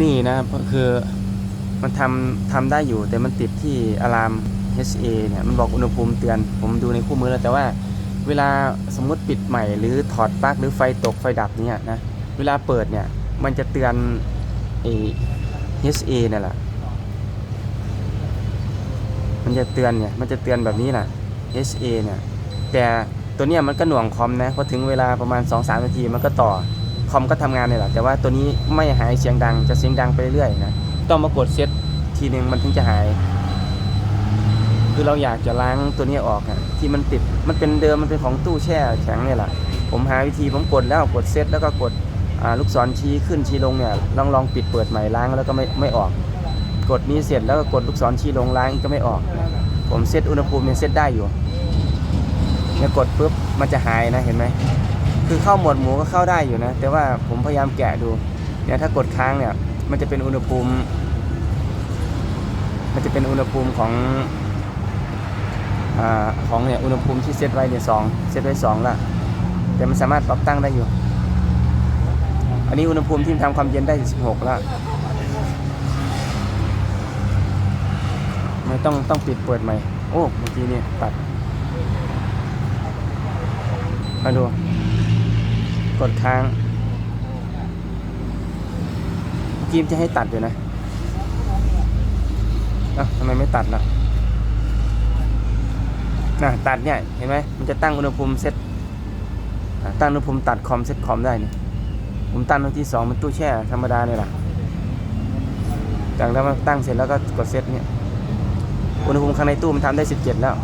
นี่นะครับก็คือมันทำทำได้อยู่แต่มันติดที่อะลาม HA เนี่ยมันบอกอุณหภูมิเตือน ผมดูในคู่มือแล้วแต่ว่าเวลาสมมติปิดใหม่หรือถอดปลั๊กหรือไฟตกไฟดับเนี่ยนะเวลาเปิดเนี่ยมันจะเตือนเอ HA นั่นแหละมันจะเตือนเนี่ยมันจะเตือนแบบนี้น่ะ HA เนี่ยแต่ตัวเนี้ยมันก็หน่วงคอมนะพอถึงเวลาประมาณ 2-3 นาทีมันก็ต่อ คอมก็ทำงานเนี่ยแหละแต่ว่าตัวนี้ไม่หายเสียงดังจะเสียงดังไปเรื่อยๆนะต้องมากดเซตทีนึงมันถึงจะหาย คือเราอยากจะล้างตัวนี้ออกอะที่มันติดมันเป็นเดิมมันเป็นของตู้แช่แข็งเนี่ยแหละผมหาวิธีผมกดแล้วกดเซตแล้วก็กดลูกศรชี้ขึ้นชี้ลงเนี่ยลองลองปิดเปิดใหม่ล้างแล้วก็ไม่ไม่ออก กดนี้เสร็จแล้วก็กดลูกศรชี้ลงล้างกก็ไม่ออก ผมเซตอุณหภูมิเนี่ยเซตได้อยู่เนี่ยกดปุ๊บมันจะหายนะเห็นไหม คือเข้าหมวดหมูก็เข้าได้อยู่นะ แต่ว่าผมพยายามแกะดูเนี่ยถ้ากดค้างเนี่ย มันจะเป็นอุณหภูมิ มันจะเป็นอุณหภูมิของอาของเนี่ยอุณหภูมิที่เซตไว้เนี่ยสองเซตไว้สองละแต่มันสามารถปรับตั้งได้อยู่ อันนี้อุณหภูมิที่ทำความเย็นได้สิบหกละไม่ต้องต้องปิดเปิดใหม่ โอ้เมื่อกี้นี่ตัดมาดู กดค้างกีมจะให้ตัดอยู่นะเอ้าทำไมไม่ตัดล่ะนะตัดเนี่ย เห็นไหมมันจะตั้งอุณหภูมิเซตตั้งอุณหภูมิตัดคอมเซตคอมได้นี่ผมตั้งที่สองมันตู้แช่ธรรมดาเนี่ยแหละจากนั้นมาตั้งเสร็จแล้วก็กดเซตเนี่ยอุณหภูมิข้างในตู้มันทำได้ 17 แล้ว